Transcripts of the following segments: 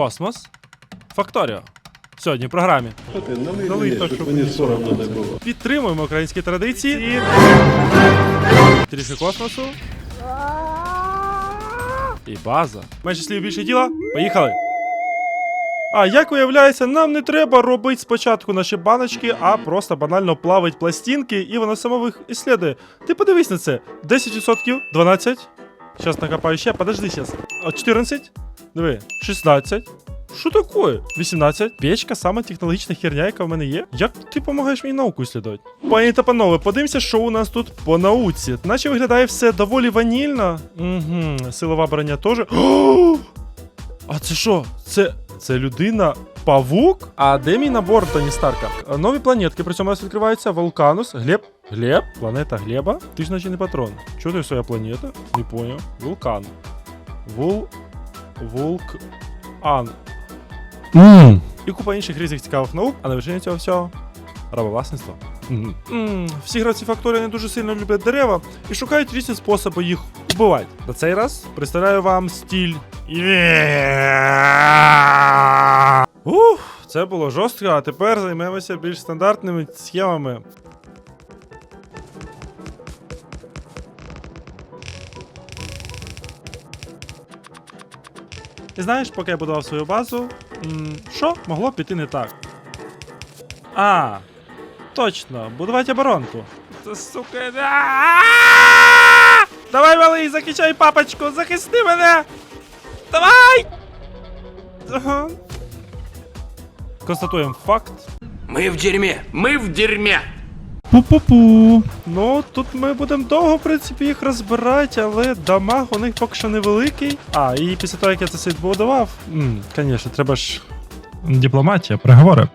Космос. Факторіо. Сьогодні в програмі. Ти налий так, щоб мені соромно не було. Підтримуємо українські традиції. і. Трішки космосу. І база. Менше слів більше тіла. Поїхали. А як виявляється, нам не треба робити спочатку наші баночки, а просто банально плавить пластинки, і воно само їх іслідує. Ти подивись на це. 10%, 12. Зараз накопаю ще, подожди зараз. 14. Диви, 16. Що таке? 18. Печка сама технологічна херня, яка в мене є. Як ти допомагаєш мені науку слідувати? Пані та панове, подивимося, що у нас тут по науці. Наче виглядає все доволі ванільно. Угу, силова броня теж. А це що? Це. Це людина. Павук? А де мій набор Тоні Старка? Нові планетки, при цьому у нас відкриваються Вулканус, Глеб. Глеб? Планета Глеба? Ти ж наче не патрон. Чого ти своя планета? Не поняв. Вулкан. Вул. Вулк. Ан. Mm. І купа інших різних цікавих наук, а на вершині цього всього рабовласництво. Mm. Mm. Всі гравці факторії не дуже сильно люблять дерева і шукають різні способи їх вбивати. На цей раз представляю вам стіль. Ух, це було жорстко, а тепер займемося більш стандартними схемами. І знаєш, поки я будував свою базу, що могло піти не так? А, точно, будувати оборонку. Це сука. Давай, малий, захищай папочку, захисти мене! Давай! Констатуємо факт. Мы в дерьме! Мы в дерьме! Пу-пу-пу. Ну, тут ми будемо довго, в принципі, їх розбирати, але дамаг у них поки що невеликий. А, і після того, як я це все відбудував, звісно, треба ж дипломатія, переговори.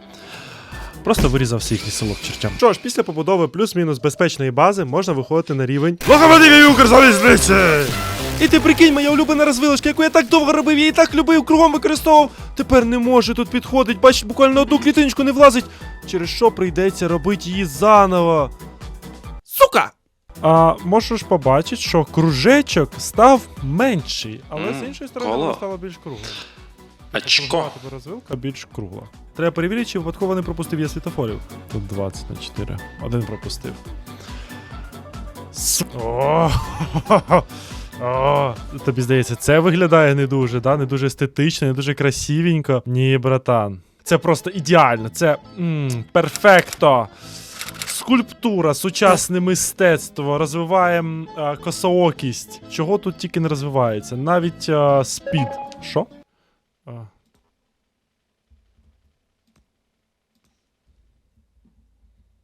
Просто вирізав всіх в чертям. Що ж, після побудови плюс-мінус безпечної бази можна виходити на рівень Локомотивів Укрзалізниці! І ти прикинь, моя улюблена розвилочка, яку я так довго робив, я її так любив, кругом використовував. Тепер не може тут підходить, бачиш, буквально одну клітиночку не влазить, через що прийдеться робити її заново. Сука! А можеш побачити, що кружечок став менший, але М, з іншої сторони коло. воно стало більш круглим. Очко. Тепер розвилка більш кругла. Треба перевірити, чи випадково не пропустив я світофорів. Тут 20 на 4. Один пропустив. Су- О, О, тобі здається, це виглядає не дуже, да? не дуже естетично, не дуже красивенько. Ні, братан. Це просто ідеально. Це м, перфекто. Скульптура, сучасне мистецтво, розвиваємо а, косоокість. Чого тут тільки не розвивається? Навіть а, спід. Що? А.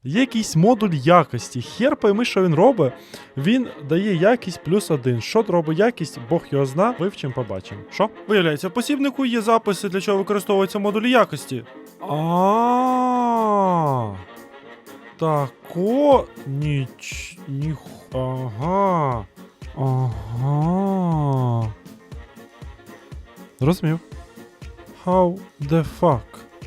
Є якийсь модуль якості. Хер пойми, що він робить. Він дає якість плюс один. Що робить якість, Бог його зна, вивчимо, побачимо. Що? Виявляється, в посібнику є записи, для чого використовуються модулі якості. А. Тако. Ніч. Ніх. Ага. Ага. Зрозумів. How the fuck?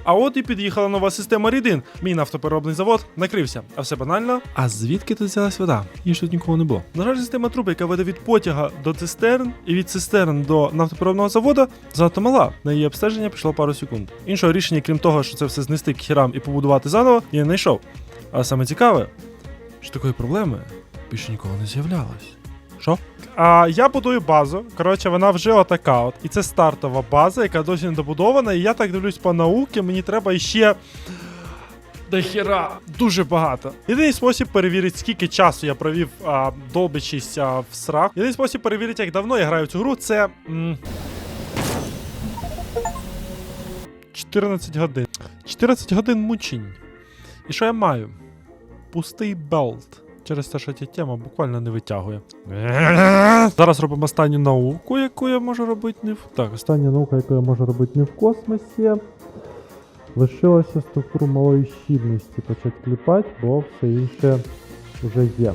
А от і під'їхала нова система рідин. Мій нафтопереробний завод накрився. А все банально. А звідки тут взялась вода? Її ж тут нікого не було. На жаль, система труб, яка веде від потяга до цистерн і від цистерн до нафтопереробного заводу, занадто мала. На її обстеження пішло пару секунд. Іншого рішення, крім того, що це все знести к хірам і побудувати заново, я не знайшов. А саме цікаве, що такої проблеми більше ніколи не з'являлось. Що? А я будую базу. Коротше, вона вже отака от. І це стартова база, яка досі не добудована. І я так дивлюсь по науці, мені треба іще. До хіра дуже багато. Єдиний спосіб перевірити, скільки часу я провів а, долбячись а, в срак. Єдиний спосіб перевірити, як давно я граю в цю гру, це. М- 14 годин. 14 годин мучень. І що я маю? Пустий белт. Через те, що ця тема буквально не витягує. Зараз робимо останню науку, яку я можу робити не в. Так, остання наука, яку я можу робити не в космосі. Лишилося структуру малої щільності почати кліпати, бо все інше вже є.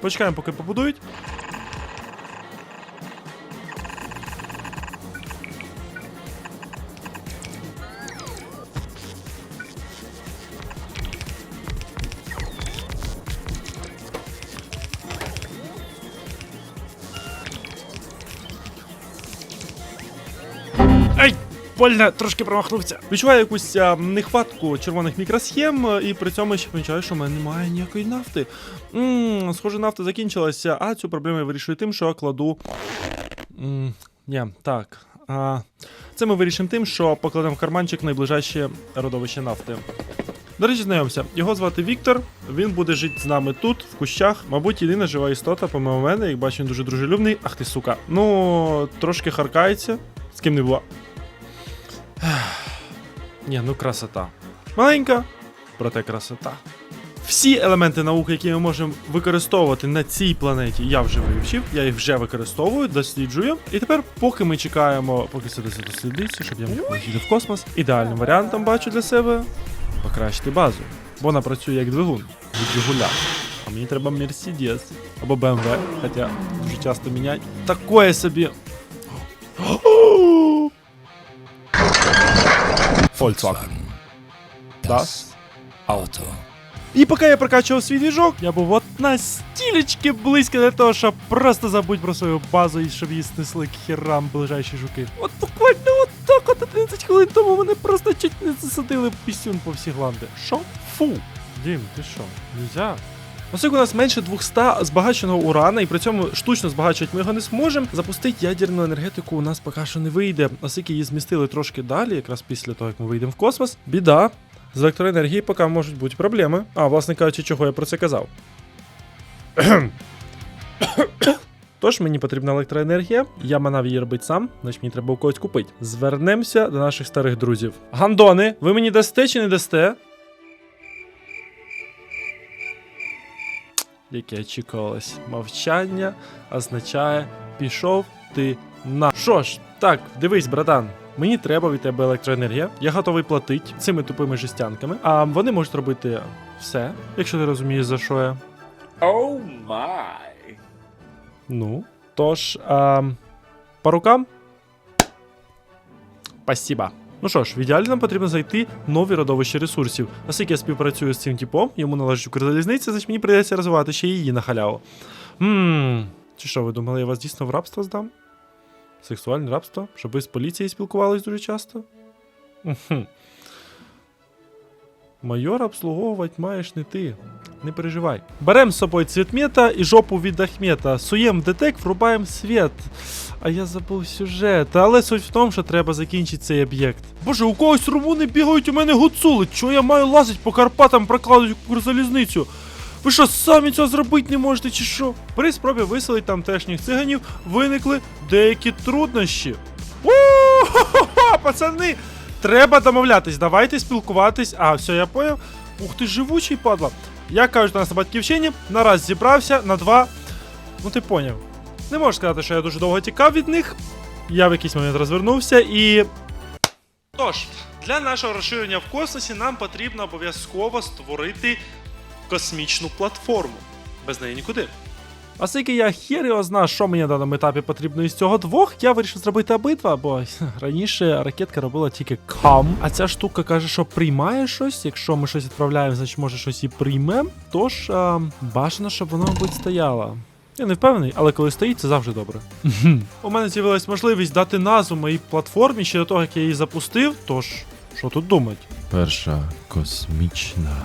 Почекаємо, поки побудують. Больно, трошки промахнувся. Відчуваю якусь а, нехватку червоних мікросхем, і при цьому ще помічаю, що в мене немає ніякої нафти. Ммм, схоже, нафта закінчилася, а цю проблему я вирішую тим, що кладу. М, ні, так. А, це ми вирішимо тим, що покладемо в карманчик найближче родовище нафти. До речі, знайомся. Його звати Віктор. Він буде жити з нами тут, в кущах. Мабуть, єдина жива істота, помимо мене, як бачу, він дуже дружелюбний. Ах ти сука. Ну, трошки харкається. З ким не було. Ні, ну красота. Маленька, проте красота. Всі елементи науки, які ми можемо використовувати на цій планеті, я вже вивчив, я їх вже використовую, досліджую. І тепер, поки ми чекаємо, поки це дослідиться, щоб я міг полетіти в космос, ідеальним варіантом бачу для себе покращити базу. Бо вона працює як двигун від Жигуля. А мені треба Мерседес або BMW, хоча дуже часто міняють. Такое собі. Volkswagen. Das Auto. І поки я прокачував свій двіжок, я був от настільки близько до того, щоб просто забудь про свою базу і щоб її снесли к херам ближайші жуки. От буквально от так от 11 хвилин тому мене просто чуть не засадили пісюн по всі гланди. Що? Фу. Дім, ти що? Нельзя. Оскільки у нас менше 200 збагаченого урана, і при цьому штучно збагачувати ми його не зможемо. Запустити ядерну енергетику у нас поки що не вийде, оскільки її змістили трошки далі, якраз після того, як ми вийдемо в космос. Біда. З електроенергією поки можуть бути проблеми. А, власне кажучи, чого я про це казав. Тож мені потрібна електроенергія, я манав її робити сам, значить мені треба у когось купити. Звернемося до наших старих друзів. Гандони, ви мені дасте чи не дасте? Яке очікувалось. Мовчання означає пішов ти на. Що ж, так, дивись, братан. Мені треба від тебе електроенергія. Я готовий платити цими тупими жестянками. А вони можуть робити все, якщо ти розумієш, за що я. Oh my. Ну, тож, а, по рукам. Спасибо. Ну що ж, в ідеалі нам потрібно знайти нові родовища ресурсів. Оскільки я співпрацюю з цим типом, йому належить Укрзалізниця, значить мені прийдеться розвивати ще її на халяву. Ммм. Чи що, ви думали, я вас дійсно в рабство здам? Сексуальне рабство? Щоб ви з поліцією спілкувались дуже часто? Мгм. Майор обслуговувати маєш не ти. Не переживай. Берем з собою цвітмета і жопу від Ахмета. Суєм в детек, врубаємо світ. А я забув сюжет. Але суть в тому, що треба закінчити цей об'єкт. Боже, у когось румуни бігають у мене гуцули. Чого я маю лазити по Карпатам, прокладуть залізницю? Ви що, самі цього зробити не можете, чи що? При спробі виселити тамтешніх циганів виникли деякі труднощі. О, пацани! Треба домовлятись, давайте спілкуватись. А, все, я поняв. Ух ти, живучий падла. Як кажуть у нас на батьківщині, на раз зібрався, на два. Ну ти поняв. Не можу сказати, що я дуже довго тікав від них. Я в якийсь момент розвернувся і. Тож, для нашого розширення в космосі нам потрібно обов'язково створити космічну платформу. Без неї нікуди. Оскільки я хер його знаю, що мені на даному етапі потрібно із цього двох, я вирішив зробити обидва, бо раніше ракетка робила тільки кам. А ця штука каже, що приймає щось. Якщо ми щось відправляємо, значить може щось і прийме. Тож а, бажано, щоб воно, мабуть, стояло. Я не впевнений, але коли стоїть, це завжди добре. У мене з'явилась можливість дати назву моїй платформі ще до того, як я її запустив. Тож, що тут думать? Перша космічна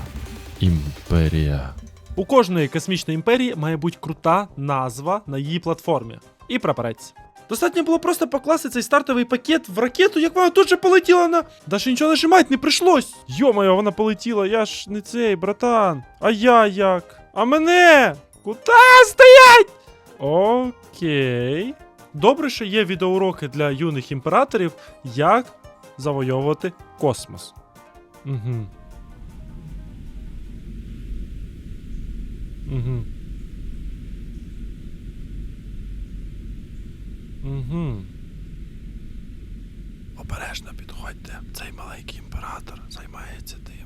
імперія. У кожної космічної імперії має бути крута назва на її платформі. І прапорець. Достатньо було просто покласти цей стартовий пакет в ракету, як вона тут же полетіла на. Даже нічого нажимати не прийшлось. Йо-моє, вона полетіла, я ж не цей, братан. А я як? А мене? Куда стоять? Окей. Добре, що є відеоуроки для юних імператорів, як завойовувати космос. Угу. Угу. Угу. Обережно підходьте. Цей маленький імператор займається тим,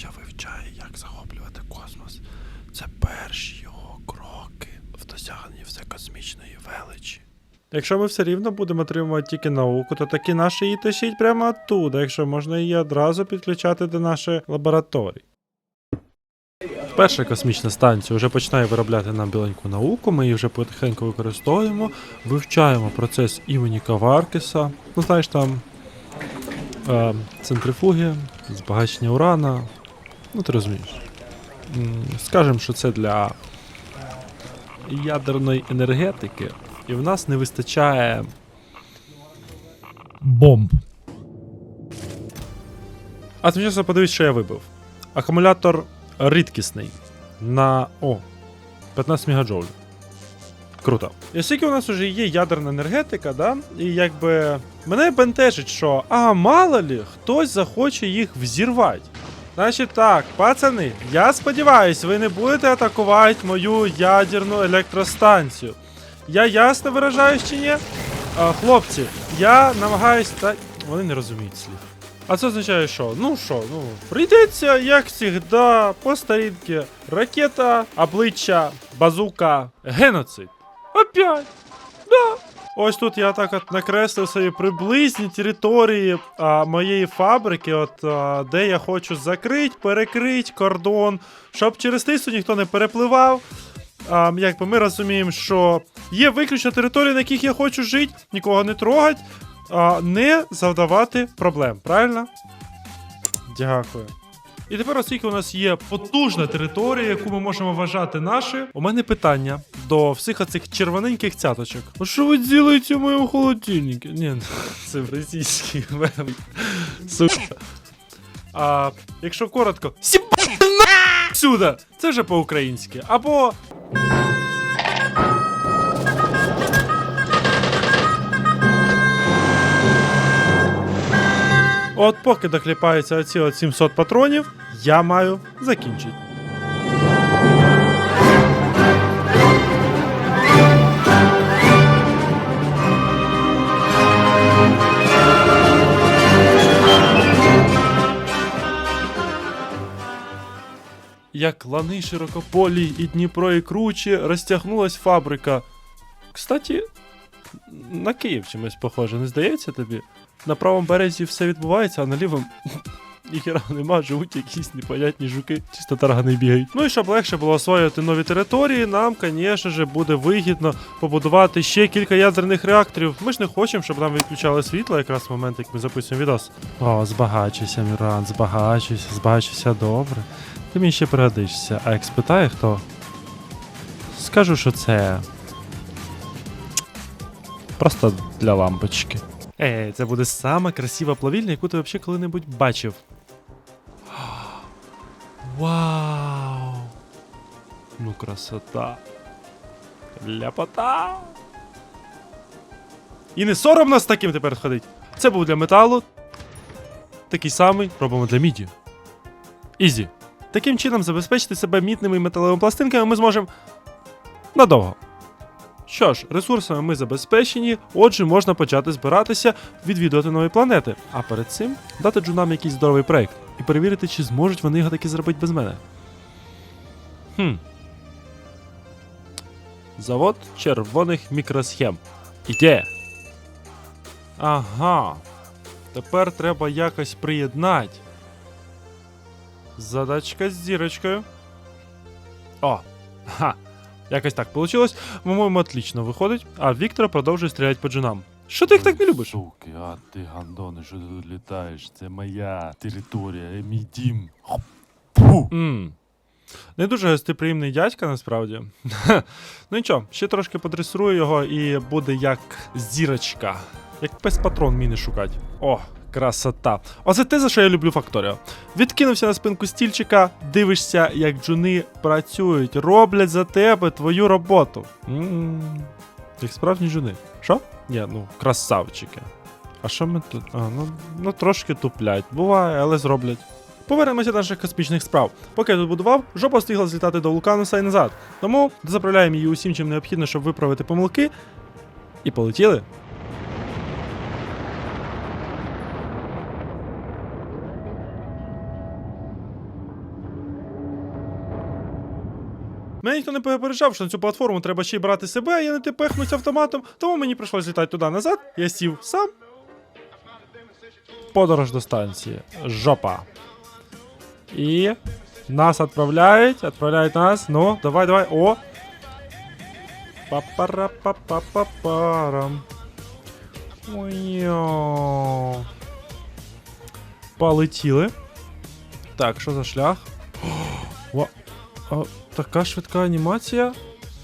що вивчає, як захоплювати космос. Це перші його кроки в досягненні всекосмічної величі. Якщо ми все рівно будемо отримувати тільки науку, то таки наші її тащить прямо оттуда, якщо можна її одразу підключати до нашої лабораторії. Перша космічна станція вже починає виробляти нам біленьку науку, ми її вже потихеньку використовуємо, вивчаємо процес імені Каваркіса. Ну, знаєш, там е, центрифуги, збагачення урана. Ну, ти розумієш. Скажемо, що це для ядерної енергетики, і в нас не вистачає бомб. А тим часом подивись, що я вибив. Акумулятор рідкісний на. О, 15 мегаджоуль. Круто. І оскільки у нас вже є ядерна енергетика, да? І якби мене бентежить, що а мало лі, хтось захоче їх взірвати. Значить так, пацани, я сподіваюсь, ви не будете атакувати мою ядерну електростанцію. Я ясно виражаюсь чи ні? А, хлопці, я намагаюсь. Та... Вони не розуміють слів. А це означає, що? Ну що, ну, прийдеться, як завжди, по старінки. Ракета, обличчя, базука, геноцид. Опять. Да. Ось тут я так от накреслив собі приблизні території а, моєї фабрики, от а, де я хочу закрити, перекрити кордон, щоб через тису ніхто не перепливав. А, якби ми розуміємо, що є виключно території, на яких я хочу жити, нікого не трогати, а, не завдавати проблем, правильно? Дякую. І тепер, оскільки у нас є потужна територія, яку ми можемо вважати нашою, у мене питання до всіх оцих червоненьких цяточок. А що ви робите в моєму холодильнику? Ні, ну, це російський мем. Сука. А якщо коротко, сіба сюди! Це вже по-українськи. Або. От поки докліпаються оці от 700 патронів, я маю закінчити. Як лани широкополі і Дніпро і круче, розтягнулась фабрика. Кстати, на Київ чимось похоже, не здається тобі? На правому березі все відбувається, а на лівому ніхера нема, живуть якісь непонятні жуки, чисто таргани бігають. Ну і щоб легше було освоювати нові території, нам, звісно ж, буде вигідно побудувати ще кілька ядерних реакторів. Ми ж не хочемо, щоб нам відключали світло якраз в момент, як ми записуємо відос. О, збагачуйся, Міран, збагачуйся, збагачуйся добре. Ти мені ще пригодишся. А як спитає хто? Скажу, що це. Просто для лампочки. Ей, це буде сама красива плавільня, яку ти взагалі коли-небудь бачив. Вау! Ну, красота. Ляпота. І не соромно з таким тепер ходить. Це був для металу. Такий самий робимо для міді. Ізі. Таким чином забезпечити себе мітними металевими пластинками ми зможемо надовго. Що ж, ресурсами ми забезпечені, отже, можна почати збиратися, відвідувати нові планети. А перед цим дати джунам якийсь здоровий проект і перевірити, чи зможуть вони його таки зробити без мене. Хм. Завод червоних мікросхем. Іде. Ага. Тепер треба якось приєднати. Задачка з зірочкою. О! Ха! Якось так вийшло. По-моєму, отлично виходить. А Віктор продовжує стріляти по джунам. Що ти їх так не любиш? Суки, а ти гандони, що ти тут літаєш? Це моя територія, мій дім. Мм. Не дуже гостеприємний дядька, насправді. ну нічого, ще трошки подресирую його і буде як зірочка. Як пес патрон міни шукати. О, красота. Оце те, за що я люблю Факторіо. Відкинувся на спинку стільчика, дивишся, як джуни працюють, роблять за тебе твою роботу. м Як справжні джуни. Що? Ні, ну, красавчики. А що ми тут? А, ну, ну трошки туплять. Буває, але зроблять. Повернемося до наших космічних справ. Поки я тут будував, жопа встигла злітати до Лукануса і назад. Тому заправляємо її усім, чим необхідно, щоб виправити помилки. І полетіли. ніхто не попереджав, що на цю платформу треба ще й брати себе, а я не тепехнусь автоматом, тому мені прийшлось літати туди назад. Я сів сам. Подорож до станції. Жопа. І нас відправляють, відправляють нас. Ну, давай, давай. О! Па-пара-па-па-па-парам. Уйо. Полетіли. Так, що за шлях? Ва... А, така швидка анімація?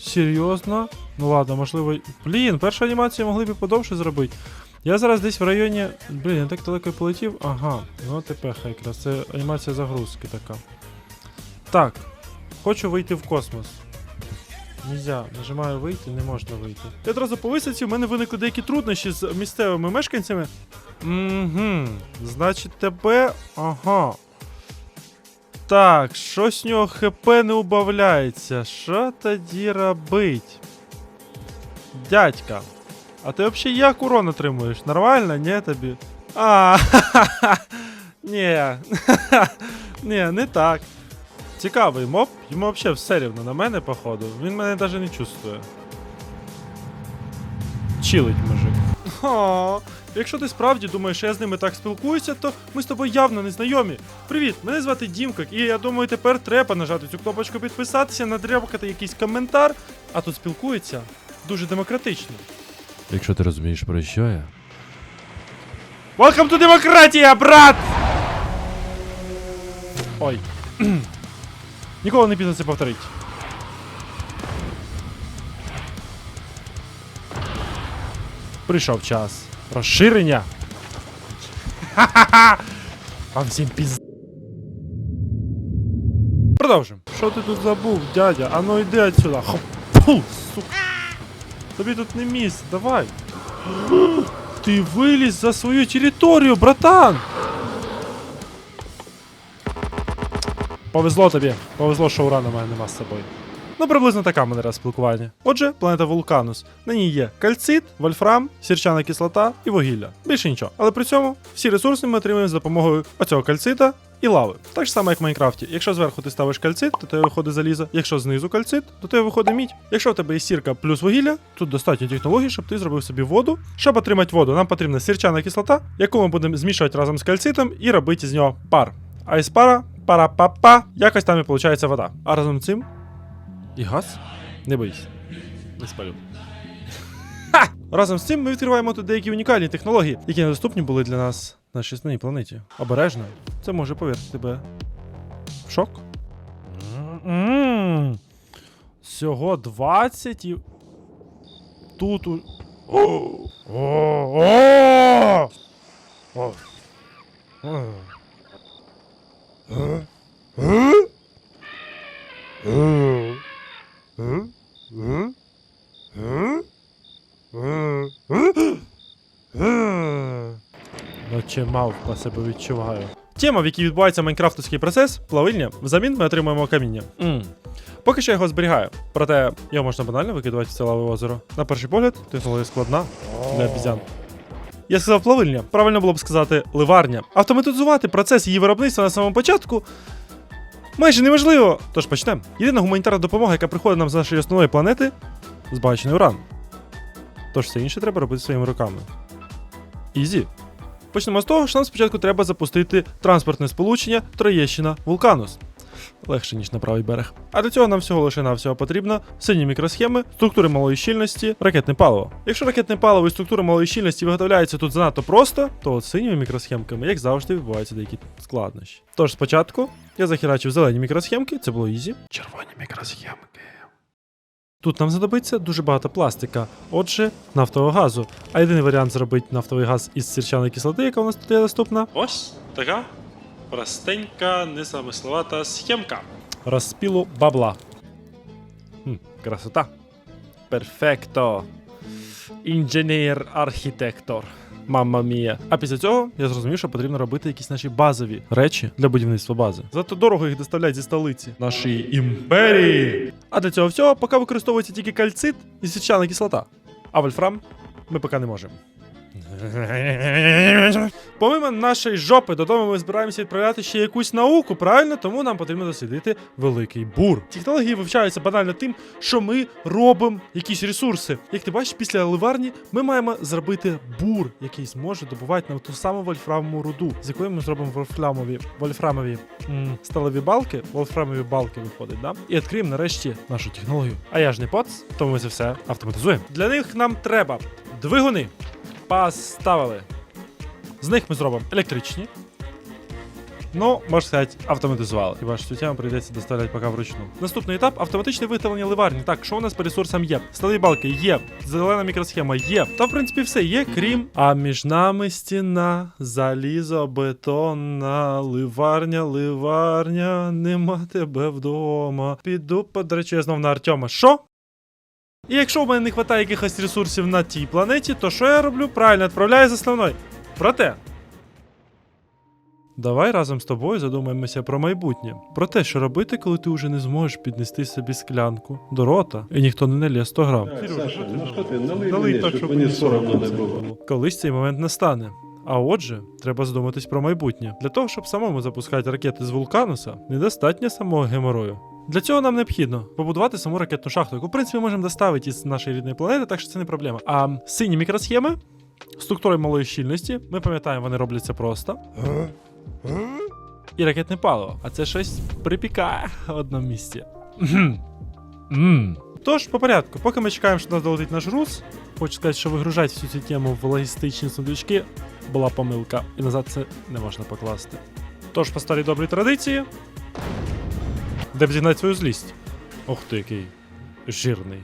Серйозно? Ну ладно, можливо. Блін, першу анімацію могли б і подовше зробити. Я зараз десь в районі. Блін, я так далеко полетів. Ага, ну тепер хай якраз. Це анімація загрузки така. Так. Хочу вийти в космос. Нельзя, нажимаю вийти, не можна вийти. Я одразу по висадці, в мене виникли деякі труднощі з місцевими мешканцями. Угу. Значить, тебе. Ага. Так, щось у нього ХП не убавляється. Що тоді робить? Дядька. А ти взагалі як урон отримуєш? Нормально, ні тобі? А, ні. Ні, не так. Цікавий моб, йому взагалі все рівно на мене, походу. Він мене навіть не чувствує. Чилить мужик. О, якщо ти справді думаєш, що я з ними так спілкуюся, то ми з тобою явно не знайомі. Привіт, мене звати Дімкак, і я думаю, тепер треба нажати цю кнопочку підписатися, надрябкати якийсь коментар, а тут спілкуються дуже демократично. Якщо ти розумієш про що я, Welcome to демократія, брат! Ой. Ніколи не пізно це повторить. Прийшов час. Розширення. Ха-ха-ха! Вам всім піз... Продовжимо. Що ти тут забув, дядя? А ну йди отсюда. Хоп. Фу, сука. Тобі тут не місце, давай. Ти виліз за свою територію, братан! Повезло тобі. Повезло, що урана в мене нема з собою. Ну, приблизно така манера спілкування. Отже, планета Вулканус. На ній є кальцит, вольфрам, сірчана кислота і вугілля. Більше нічого. Але при цьому всі ресурси ми отримуємо за допомогою оцього кальцита і лави. Так само, як в Майнкрафті. Якщо зверху ти ставиш кальцит, то тебе виходить залізо. Якщо знизу кальцит, то тебе виходить мідь. Якщо в тебе є сірка плюс вугілля, тут достатньо технологій, щоб ти зробив собі воду. Щоб отримати воду, нам потрібна сірчана кислота, яку ми будемо змішувати разом з кальцитом і робити з нього пар. А із пара, пара-па-па, якось там і виходить вода. А разом з цим і газ? Не боїсь. Не спалю. Разом з цим ми відкриваємо тут деякі унікальні технології, які недоступні були для нас на шісній планеті. Обережно. Це може повірити тебе. в Шок. Всього 20 і. Тут у. О! О! О! Наче мавпа себе відчуваю. Тема, в якій відбувається майнкрафтовський процес, плавильня, взамін ми отримуємо каміння. М. Поки що я його зберігаю, проте його можна банально викидувати в це лаве озеро. На перший погляд, технологія складна для обізян. Я сказав плавильня, правильно було б сказати ливарня. Автоматизувати процес її виробництва на самому початку майже неможливо. Тож почнемо. Єдина гуманітарна допомога, яка приходить нам з нашої основної планети, збагачений уран. Тож все інше треба робити своїми руками. Ізі. Почнемо з того, що нам спочатку треба запустити транспортне сполучення Троєщина Вулканус. Легше, ніж на правий берег. А для цього нам всього лише навсього потрібно сині мікросхеми, структури малої щільності, ракетне паливо. Якщо ракетне паливо і структура малої щільності виготовляються тут занадто просто, то от синіми мікросхемками, як завжди, відбуваються деякі складнощі. Тож спочатку я захерачив зелені мікросхемки, це було ізі. Червоні мікросхемки. Тут нам знадобиться дуже багато пластика, отже, нафтового газу. А єдиний варіант зробити нафтовий газ із сірчаної кислоти, яка у нас тут є доступна. Ось така простенька, незамисловата схемка. Розпілу бабла. Хм, красота. Перфекто. Інженер-архітектор. Мамма мія. А після цього я зрозумів, що потрібно робити якісь наші базові речі для будівництва бази. Зато дорого їх доставлять зі столиці нашої імперії. А для цього всього поки використовується тільки кальцит і січана кислота. А вольфрам ми поки не можемо. Помимо нашої жопи, додому ми збираємося відправляти ще якусь науку, правильно? Тому нам потрібно дослідити великий бур. Технології вивчаються банально тим, що ми робимо якісь ресурси. Як ти бачиш, після ливарні ми маємо зробити бур, який зможе добувати нам ту саму вольфрамову руду, з якої ми зробимо вольфрамові, вольфрамові м, сталеві балки, вольфрамові балки виходить, да? І відкриємо нарешті нашу технологію. А я ж не поц, тому ми це все автоматизуємо. Для них нам треба двигуни. Поставили. З них ми зробимо електричні, Ну, можна сказати, автоматизували. Хіба ж цю прийдеться доставляти поки вручну. Наступний етап автоматичне виготовлення ливарні. Так, що у нас по ресурсам є? Стали балки є, зелена мікросхема є. Та в принципі все є, крім. А між нами стіна, залізобетонна, ливарня, ливарня, нема тебе вдома. Піду подрачу я знов на Артема. Що? І якщо в мене не вистачає якихось ресурсів на тій планеті, то що я роблю? Правильно, відправляю з основної. Проте. Давай разом з тобою задумаємося про майбутнє. Про те, що робити, коли ти вже не зможеш піднести собі склянку до рота, і ніхто не налє 100 грам. Саша, ну що ти, налий мені, так, щоб мені соромно не було. Колись цей момент настане. А отже, треба задуматись про майбутнє. Для того, щоб самому запускати ракети з вулкануса, недостатньо самого геморою. Для цього нам необхідно побудувати саму ракетну шахту, яку в принципі можемо доставити із нашої рідної планети, так що це не проблема. А сині мікросхеми структурою малої щільності, ми пам'ятаємо, вони робляться просто. І ракетне паливо. А це щось припікає в одному місці. Тож, по порядку, поки ми чекаємо, що нас долетить наш рус, хочу сказати, що вигружати всю цю тему в логістичні сундучки була помилка, і назад це не можна покласти. Тож, по старій добрій традиції, де б зігнати свою злість. Ох ти який жирний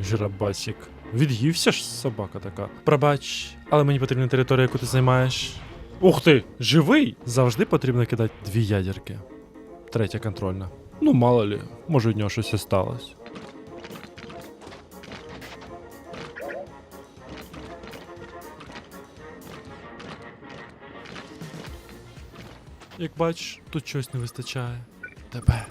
жирабасік. Від'ївся ж собака така. Пробач, але мені потрібна територія, яку ти займаєш. Ух ти! Живий! Завжди потрібно кидати дві ядерки. Третя контрольна. Ну, мало лі, може від нього щось і сталося. Як бачиш, тут щось не вистачає. Тебе.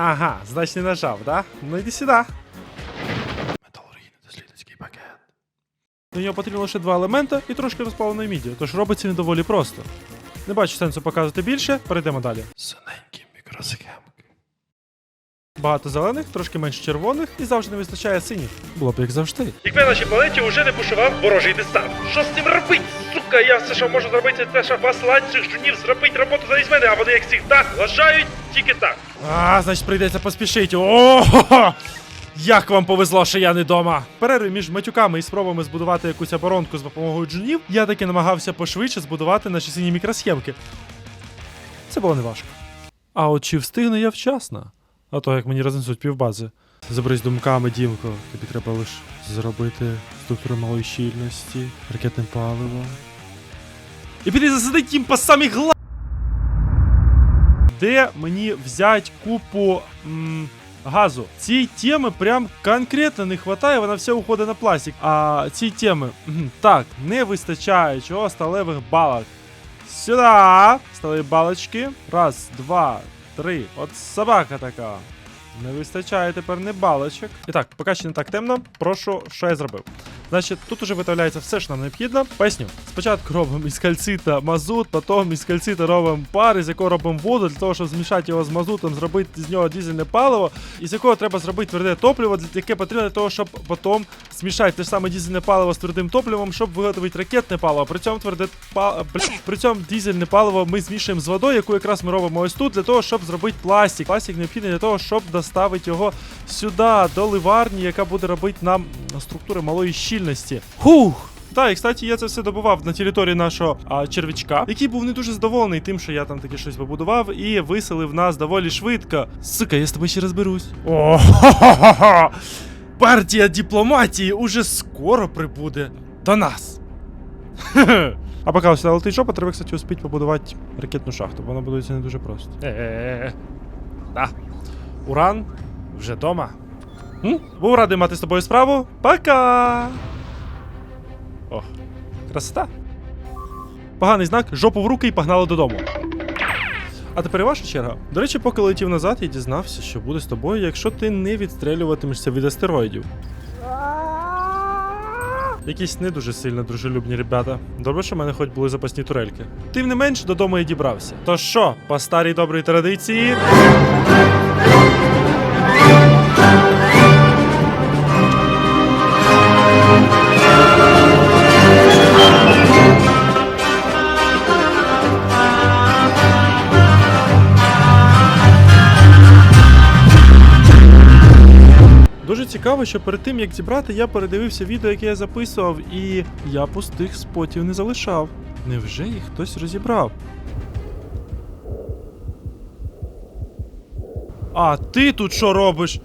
Ага, значить не нажав, да? Ну йди сюди. Металургійний дослідницький пакет. До нього потрібно лише два елемента і трошки розпаленої міді, тож робиться він доволі просто. Не бачу сенсу показувати більше, перейдемо далі. Синенькі мікросхемки. Багато зелених, трошки менше червоних і завжди не вистачає синіх. Було б як завжди. Якби на нашій планеті вже не бушував ворожий десант. Що з цим робить? Сука, я все, що можу зробити, це щоб послати цих жунів зробити роботу замість мене, а вони як завжди лажають тільки так. А, значить прийдеться поспішити. О! Як вам повезло, що я не дома. Перерви між матюками і спробами збудувати якусь оборонку з допомогою джунів, я таки намагався пошвидше збудувати наші сині мікросхемки. Це було неважко. А от чи встигну я вчасно? А то як мені рознесуть півбази. Заберись думками, Дімко. Тобі треба лише зробити структуру малої щільності, ракетне паливо. І піти засадить їм по самі гла. Де мені взять купу м, газу? Цій теми прям конкретно не вистачає, вона вся уходить на пластик. А ці теми, так, не вистачає чого сталевих балок. Сюда! Стали балочки. Раз, два, три. От собака така. Не вистачає тепер не балочок. І так, поки ще не так темно, прошу, що я зробив. Значить, тут уже виготовляється все, що нам необхідно. Поясню. Спочатку робимо із кальцита мазут, потім із кальцита робимо пар, із якого робимо воду, для того, щоб змішати його з мазутом, зробити з нього дизельне паливо, із якого треба зробити тверде топливо, яке потрібно для того, щоб потім змішати те ж саме дизельне паливо з твердим топливом, щоб виготовити ракетне паливо. При цьому тверде при цьому дизельне паливо ми змішуємо з водою, яку якраз ми робимо ось тут, для того, щоб зробити пластик. Пластик необхідний для того, щоб доставити його сюди, до ливарні, яка буде робити нам структури малої щільності. Хух! Так, і кстати, я це все добував на території нашого а, червячка, який був не дуже задоволений тим, що я там таке щось побудував, і виселив нас доволі швидко. Сука, я з тобою ще розберусь. О, партія дипломатії уже скоро прибуде до нас. А поки ось летить жопа, треба, кстати, успіть побудувати ракетну шахту, бо вона будується не дуже просто. Е-е-е. Да. Уран вже дома. М? Був радий мати з тобою справу. Пока! О, красота. Поганий знак, жопу в руки і погнали додому. А тепер ваша черга. До речі, поки летів назад, я дізнався, що буде з тобою, якщо ти не відстрелюватимешся від астероїдів. Якісь не дуже сильно дружелюбні ребята. Добре, що в мене хоч були запасні турельки. Тим не менш, додому я дібрався. То що, по старій добрій традиції. Дуже цікаво. Що перед тим як зібрати, я передивився відео, яке я записував, і я пустих спотів не залишав. Невже їх хтось розібрав? А ти тут що робиш?